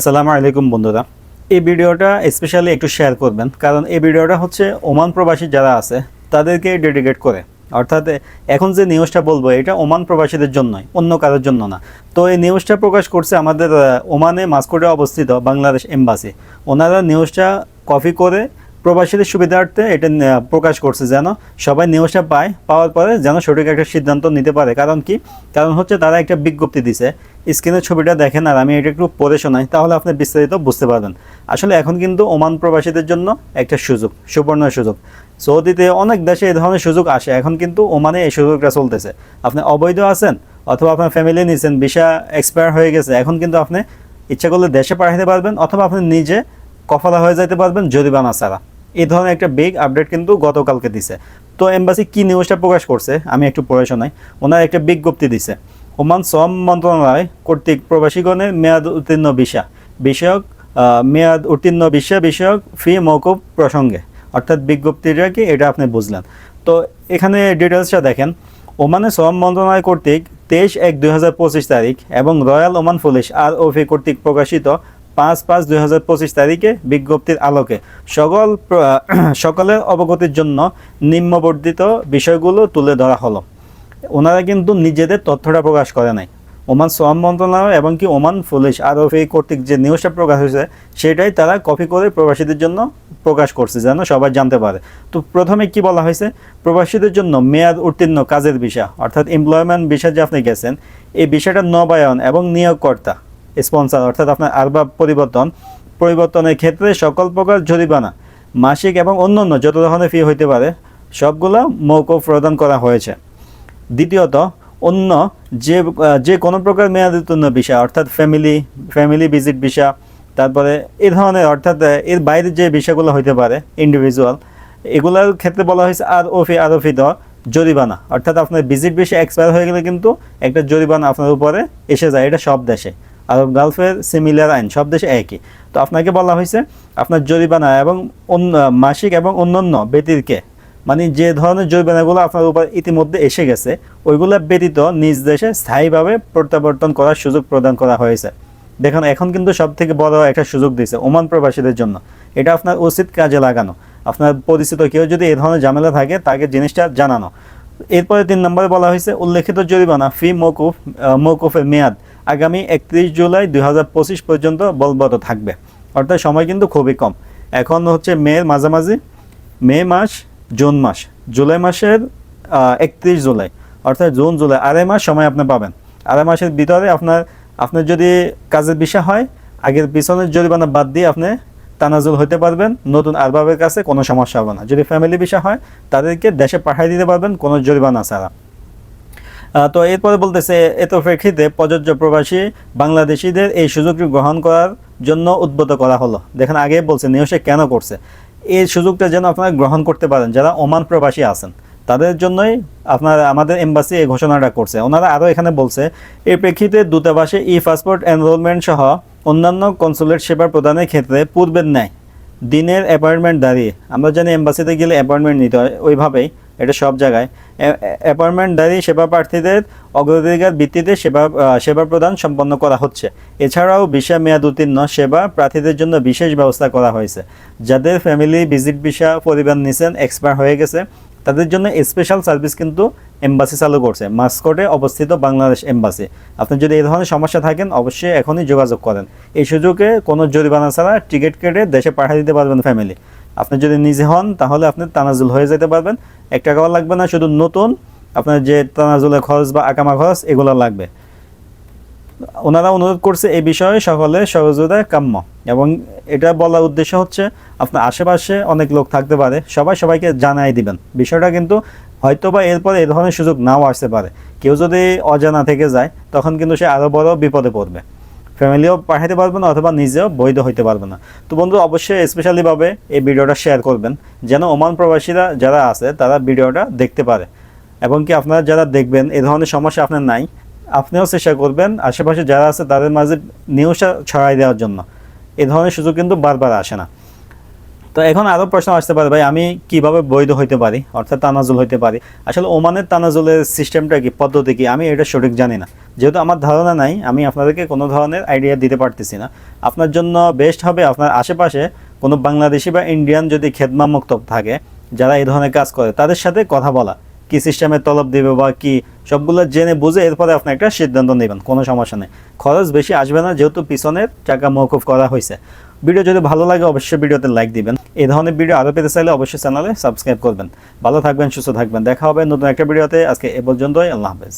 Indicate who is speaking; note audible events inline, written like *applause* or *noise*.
Speaker 1: আসসালামু আলাইকুম বন্ধুরা। এই ভিডিওটা স্পেশালি একটু শেয়ার করবেন, কারণ এই ভিডিওটা হচ্ছে ওমান প্রবাসী যারা আছে, তাদেরকে ডেডিকেট করে। অর্থাৎ এখন যে নিউজটা বলব, এটা ওমান প্রবাসীদের জন্যই, অন্য কারোর জন্য না। তো এই নিউজটা প্রকাশ করছে আমাদের ওমানে মাস্কোটে অবস্থিত বাংলাদেশ এম্বাসি ওনারা নিউজটা কপি করে প্রবাসীদের সুবিধার্থে এটা প্রকাশ করছে যেন সবাই নিউজটা পায়, পাওয়ার পরে যেন সঠিক একটা সিদ্ধান্ত নিতে পারে। কারণ কি? কারণ হচ্ছে তারা একটা বিজ্ঞপ্তি দিছে, স্ক্রিনের ছবিটা দেখেন আর আমি এটা একটু পড়ে শোনাই, তাহলে আপনি বিস্তারিত বুঝতে পারবেন। আসলে এখন কিন্তু ওমান প্রবাসীদের জন্য একটা সুযোগ, সুবর্ণ সুযোগ। সৌদিতে অনেক দেশে এই ধরনের সুযোগ আসে, এখন কিন্তু ওমানে এই সুযোগটা চলতেছে। আপনি অবৈধ আছেন অথবা আপনার ফ্যামিলি নিয়েছেন ভিসা এক্সপায়ার হয়ে গেছে, এখন কিন্তু আপনি ইচ্ছা করলে দেশে পাঠাতে পারবেন অথবা আপনি নিজে কফলা হয়ে যেতে পারবেন জরিমানা ছাড়া। এই ধরনের একটা বিগ আপডেট কিন্তু গতকালকে দিছে। তো এম্বাসি কি নিউজটা প্রকাশ করছে, আমি একটু পড়ে শোনাই। ওনার একটা বিজ্ঞপ্তি দিছে। ওমান শ্রম মন্ত্রণালয় কর্তৃক প্রবাসীগণের মেয়াদ উত্তীর্ণ ভিসা। বিষয়ক মেয়াদ উত্তীর্ণ ভিসা বিষয়ক ফি মৌকুব প্রসঙ্গে। অর্থাৎ বিজ্ঞপ্তিটা কি, এটা আপনি বুঝলেন। তো এখানে ডিটেলসটা দেখেন। ওমানে শ্রম মন্ত্রণালয় কর্তৃক তেইশ এক দুই তারিখ এবং রয়্যাল ওমান পুলিশ আর ওফি কর্তৃক প্রকাশিত পাঁচ পাঁচ দুই হাজার পঁচিশ তারিখে বিজ্ঞপ্তির আলোকে সকল *clears throat* সকলের অবগতির জন্য নিম্নবর্ধিত বিষয়গুলো তুলে ধরা হলো। ওনারা কিন্তু নিজেদের তথ্যটা প্রকাশ করে নাই। ওমান শ্রম মন্ত্রণালয় এবং কি ওমান পুলিশ আর এই কর্তৃক যে নিউজটা প্রকাশ হয়েছে, সেটাই তারা কপি করে প্রবাসীদের জন্য প্রকাশ করছে, যেন সবাই জানতে পারে। তো প্রথমে কি বলা হয়েছে? প্রবাসীদের জন্য মেয়াদ উত্তীর্ণ কাজের বিষয় অর্থাৎ এমপ্লয়মেন্ট বিষয় যে আপনি গেছেন, এই বিষয়টা নবায়ন এবং নিয়োগকর্তা স্পন্সর অর্থাৎ আপনার আরবাব পরিবর্তন, পরিবর্তনের ক্ষেত্রে সকল প্রকার জরিমানা, মাসিক এবং অন্যান্য যত ধরনের ফি হইতে পারে, সবগুলো মৌকুফ প্রদান করা হয়েছে। দ্বিতীয়ত, অন্য যে যে কোনো প্রকার মেয়াদোত্তীর্ণ বিষয়, অর্থাৎ ফ্যামিলি ফ্যামিলি ভিজিট বিষয়, তারপরে এ ধরনের, অর্থাৎ এর বাইরে যে বিষয়গুলো হইতে পারে ইন্ডিভিজুয়াল এগুলোর ক্ষেত্রে বলা হয়েছে আর ওফি আরোপিত জরিমানা। অর্থাৎ আপনার ভিজিট বিষয় এক্সপায়ার হয়ে গেলে কিন্তু একটা জরিমানা আপনার উপরে এসে যায়, এটা সব দেশে। আরব গালফের সিমিলার আইন, সব দেশে একই। তো আপনাকে বলা হয়েছে, আপনার জরিমানা এবং অন্য মাসিক এবং অন্যান্য ব্যতিরকে মানে যে ধরনের জরিমানাগুলো আপনার উপর ইতিমধ্যে এসে গেছে, ওইগুলো ব্যতীত নিজ দেশে স্থায়ীভাবে প্রত্যাবর্তন করার সুযোগ প্রদান করা হয়েছে। দেখুন, এখন কিন্তু সব থেকে বড় একটা সুযোগ দিয়েছে ওমান প্রবাসীদের জন্য। এটা আপনার উচিত কাজে লাগানো। আপনার পরিচিত কেউ যদি এ ধরনের ঝামেলা থাকে, তাকে জিনিসটা জানানো। এরপরে তিন নম্বরে বলা হয়েছে, উল্লেখিত জরিমানা, ফি, মৌকুফ মৌকুফের মেয়াদ। আগামী একত্রিশ জুলাই দু হাজার পঁচিশ পর্যন্ত বলবৎ থাকবে। অর্থাৎ সময় কিন্তু খুবই কম। এখন হচ্ছে মেয়ের মাঝামাঝি। মে মাস, জুন মাস। জুলাই মাসের একত্রিশ জুলাই। অর্থাৎ জুন, জুলাই। আড়াই মাস সময় আপনি পাবেন। আড়াই মাসের ভিতরে আপনার আপনার যদি কাজের বিষয় হয়, আগের পিছনের জরিমানা বাদ দিয়ে আপনি তানাজুল হতে পারবেন। নতুন আরবাবের কাছে কোনো সমস্যা হবে না। যদি ফ্যামিলি বিষয় হয়, তাদেরকে দেশে পাঠিয়ে দিতে পারবেন। কোনো জরিমানা ছাড়া। তো এরপরে বলতেছে, এত প্রেক্ষিতে প্রযোজ্য প্রবাসী বাংলাদেশিদের এই সুযোগটি গ্রহণ করার জন্য উদ্বুদ্ধ করা হলো। দেখেন, আগে বলছে নিউজে কেন করছে? এই সুযোগটা যেন আপনারা গ্রহণ করতে পারেন, যারা ওমান প্রবাসী আছেন। তাদের জন্যই আপনার, আমাদের এম্বাসি এই ঘোষণাটা করছে। ওনারা আরও এখানে বলছে এই প্রেক্ষিতে দূতাবাসে ই পাসপোর্ট এনরোলমেন্ট সহ অন্যান্য কনসুলেট সেবা প্রদানের ক্ষেত্রে পূর্বের ন্যায় দিনের অ্যাপয়েন্টমেন্ট দাঁড়িয়ে। আমরা জানি, এম্বাসিতে গেলে অ্যাপয়েন্টমেন্ট নিতে হয়। ওইভাবেই এটা সব জায়গায়। অ্যাপয়েন্টমেন্ট দাঁড়িয়ে সেবা প্রার্থীদের অগ্রাধিকার ভিত্তিতে সেবা সেবা প্রদান সম্পন্ন করা হচ্ছে। এছাড়াও ভিসা মেয়াদ উত্তীর্ণ সেবা প্রার্থীদের জন্য বিশেষ ব্যবস্থা করা হয়েছে। যাদের ফ্যামিলি ভিজিট ভিসা পরিবার নিছেন, এক্সপায়ার হয়ে গেছে, তাদের জন্য স্পেশাল সার্ভিস কিন্তু এম্বাসি চালু করছে। মাস্কটে অবস্থিত বাংলাদেশ এম্বাসি। আপনি যদি এই ধরনের সমস্যা থাকেন, অবশ্যই এখনই যোগাযোগ করেন। এই সুযোগে কোনো জরিমানা ছাড়া টিকিট কেটে দেশে পাঠিয়ে দিতে পারবেন ফ্যামিলি। আপনি যদি নিজে হন, তাহলে আপনি তানাজুল হয়ে যেতে পারবেন। এক টাকাও লাগবে না, শুধু নতুন আপনার যে তানাজুলের খরচ বা আকামা খরচ, এগুলো লাগবে। ওনারা অনুরোধ করছে এই বিষয়ে সকলের সহযোগিতা কাম্য। এবং এটা বলার উদ্দেশ্য হচ্ছে, আপনার আশেপাশে অনেক লোক থাকতে পারে, সবাই সবাইকে জানাই দিবেন। বিষয়টা কিন্তু হয়তো বা এরপরে এ ধরনের সুযোগ নাও আসতে পারে। কেউ যদি অজানা থেকে যায়, তখন কিন্তু সে আরও বড় বিপদে পড়বে। ফ্যামিলিও পাঠাতে পারবে না অথবা নিজেও বৈধ হইতে পারবে না। তো বন্ধু, অবশ্যই স্পেশালিভাবে এই ভিডিওটা শেয়ার করবেন, যেন ওমান প্রবাসীরা যারা আছে, তারা ভিডিওটা দেখতে পারে। এবং কি আপনারা যারা দেখবেন, এ ধরনের সমস্যা আপনার নাই, আপনিও চেষ্টা করবেন আশেপাশে যারা আছে, তাদের মাঝে নিউজটা ছড়াই দেওয়ার জন্য। এ ধরনের সুযোগ কিন্তু বারবার আসে না। তো এখন আরও প্রশ্ন আসতে পারে, ভাই, আমি কীভাবে বৈধ হইতে পারি? অর্থাৎ তানাজুল হইতে পারি। আসলে ওমানের তানাজুলের সিস্টেমটা কি, পদ্ধতি কি? আমি এটা সঠিক জানি না। যেহেতু আমার ধারণা নাই, আমি আপনাদেরকে কোনো ধরনের আইডিয়া দিতে পারতেছি না। আপনার জন্য বেস্ট হবে আপনার আশেপাশে কোনো বাংলাদেশি বা ইন্ডিয়ান যদি খেদমা থাকে, যারা এই ধরনের কাজ করে, তাদের সাথে কথা বলা। কি সিস্টেমে তলব দেবে বা কি, সবগুলো জেনে বুঝে এরপরে আপনি একটা সিদ্ধান্ত নেবেন, কোনো সমস্যা নেই। খরচ বেশি আসবে না, যেহেতু পিছনের টাকা মৌকুফ করা হয়েছে ভিডিও যদি ভালো লাগে, অবশ্যই ভিডিওতে লাইক দিবেন। এই ধরনের ভিডিও আরও পেতে চাইলে অবশ্যই চ্যানেলে সাবস্ক্রাইব করবেন। ভালো থাকবেন, সুস্থ থাকবেন। দেখা হবে নতুন একটা ভিডিওতে। আজকে এ পর্যন্তই, আল্লাহ হাফেজ।